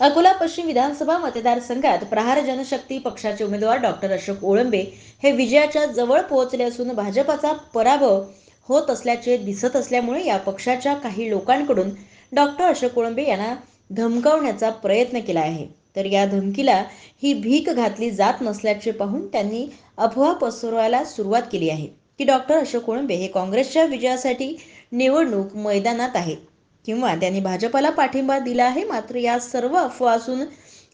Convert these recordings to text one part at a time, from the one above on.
अकोला पश्चिम विधानसभा मतदारसंघात प्रहार जनशक्ती पक्षाचे उमेदवार डॉक्टर अशोक ओळंबे हे विजयाच्या जवळ पोहोचले असून भाजपाचा पराभव होत असल्याचे दिसत असल्यामुळे या पक्षाच्या काही लोकांकडून डॉक्टर अशोक ओळंबे यांना धमकावण्याचा प्रयत्न केला आहे. तर या धमकीला ही भीक घातली जात नसल्याचे पाहून त्यांनी अफवा पसरवायला सुरुवात केली आहे. की डॉक्टर अशोक ओळंबे हे काँग्रेसच्या विजयासाठी निवडणूक मैदानात आहेत. किंवा त्यांनी भाजपला पाठिंबा दिला आहे मात्र या सर्व अफवा असून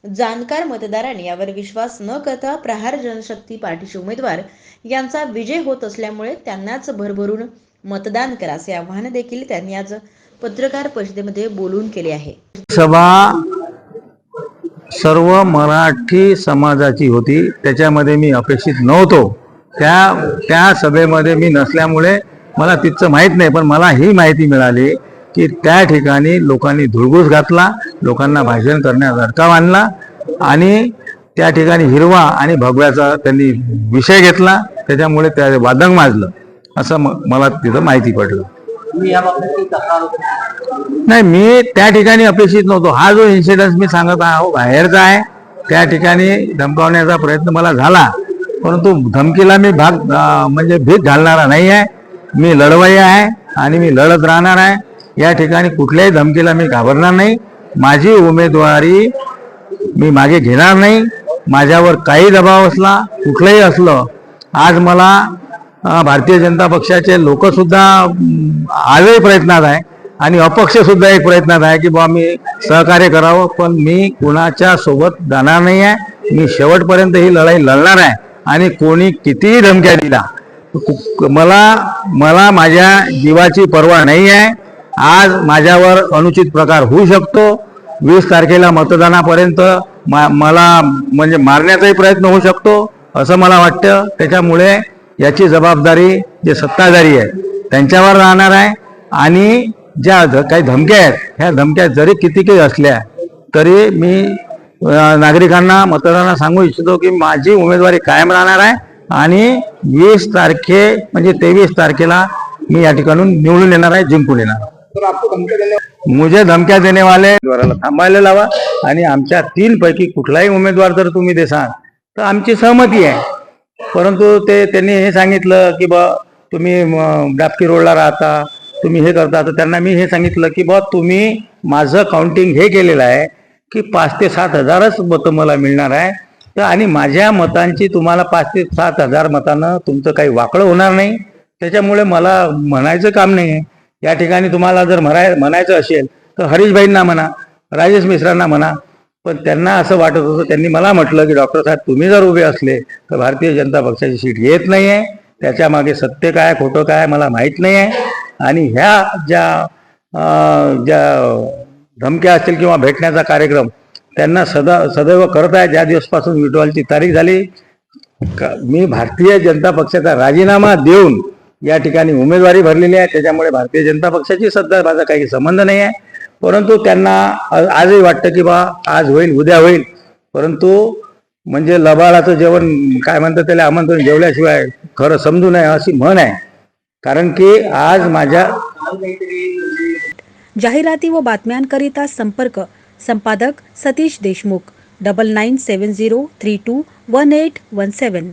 जाणकार मतदारांनी यावर विश्वास न करता प्रहार जनशक्ती पार्टीचे उमेदवार यांचा विजय होत असल्यामुळे त्यांनाच भरभरून मतदान करा असे आव्हान देखील त्यांनी आज पत्रकार परिषदेमध्ये बोलून केले आहे. सभा सर्व मराठी समाजाची होती त्याच्यामध्ये मी अपेक्षित नव्हतो. त्या त्या सभेमध्ये मी नसल्यामुळे मला तिथचं माहीत नाही पण मला ही माहिती मिळाली की त्या ठिकाणी लोकांनी धुळगूस घातला लोकांना भाषण करण्यास अडकाव आणला आणि त्या ठिकाणी हिरवा आणि भगव्याचा त्यांनी विषय घेतला त्याच्यामुळे त्या वादंग माजलं असं मला तिथं माहिती पडलं. नाही मी त्या ठिकाणी अपेक्षित नव्हतो. हा जो इन्सिडन्स मी सांगत आहे बाहेरचा आहे. त्या ठिकाणी धमकावण्याचा प्रयत्न मला झाला परंतु धमकीला मी भाग म्हणजे भीक घालणारा नाही आहे. मी लढवय्य आहे आणि मी लढत राहणार आहे. या ठिकाणी कुठल्याही धमकीला मी घाबरणार नाही. माझी उमेदवारी मी मागे घेणार नाही. माझ्यावर काही दबाव असला कुठलंही असलं आज मला भारतीय जनता पक्षाचे लोकसुद्धा आजही प्रयत्नात आहे आणि अपक्षसुद्धा एक प्रयत्नात आहे की बुवा मी सहकार्य करावं पण मी कुणाच्या सोबत जाणार नाही आहे. मी शेवटपर्यंत ही लढाई लढणार आहे आणि कोणी कितीही धमक्या दिला मला मला माझ्या जीवाची पर्वा नाही आहे. आज माझ्यावर अनुचित प्रकार होऊ शकतो. वीस तारखेला मतदानापर्यंत मा- मला म्हणजे मारण्याचाही प्रयत्न होऊ शकतो असं मला वाटतं. त्याच्यामुळे याची जबाबदारी जे सत्ताधारी आहे त्यांच्यावर राहणार आहे. आणि ज्या ध- काही धमक्या आहेत ह्या धमक्या जरी किती काही असल्या तरी मी नागरिकांना मतदारांना सांगू इच्छितो की माझी उमेदवारी कायम राहणार आहे. आणि वीस तारखे म्हणजे तेवीस तारखेला मी या ठिकाणून निवडून येणार आहे जिंकून येणार आहे. तर आपको देने मुझे धमक्या देने वाले उमेदवाराला थांबायला लावा आणि आमच्या तीन पैकी कुठलाही उमेदवार जर तुम्ही देसाल तर आमची सहमती आहे. परंतु ते त्यांनी हे सांगितलं की बा तुम्ही डापकी रोडला राहता तुम्ही हे करता तर त्यांना मी हे सांगितलं की बा तुम्ही माझं काउंटिंग हे केलेलं आहे की पाच ते सात हजारच मतं मला मिळणार आहे. तर आणि माझ्या मतांची तुम्हाला पाच ते सात हजार मतानं तुमचं काही वाकडं होणार नाही. त्याच्यामुळे मला म्हणायचं काम नाही आहे या ठिकाणी तुम्हाला जर म्हणाय म्हणायचं असेल तर हरीशभाईंना म्हणा राजेश मिश्रांना म्हणा पण त्यांना असं वाटत होतं त्यांनी मला म्हटलं की डॉक्टर साहेब तुम्ही जर उभे असले तर भारतीय जनता पक्षाची सीट येत नाही आहे त्याच्यामागे सत्य काय खोटं काय मला माहीत नाही आहे आणि ह्या ज्या ज्या धमक्या असतील किंवा भेटण्याचा कार्यक्रम त्यांना सदा सदैव करत आहे ज्या दिवसपासून विड्रॉलची तारीख झाली का- मी भारतीय जनता पक्षाचा राजीनामा देऊन या ठिकाणी उमेदवारी भरलेली आहे. त्याच्यामुळे भारतीय जनता पक्षाची सध्या माझा काही संबंध नाही आहे. परंतु त्यांना आजही वाटतं की बा आज होईल उद्या होईल. परंतु म्हणजे लबाळाचं जेवण काय म्हणतात त्याला आमंत्रण जेवल्याशिवाय खरं समजू नये अशी म्हण आहे. कारण की आज माझ्या जाहिराती व बातम्यांकरिता संपर्क संपादक Satish Deshmukh double nine seven zero three two one eight one seven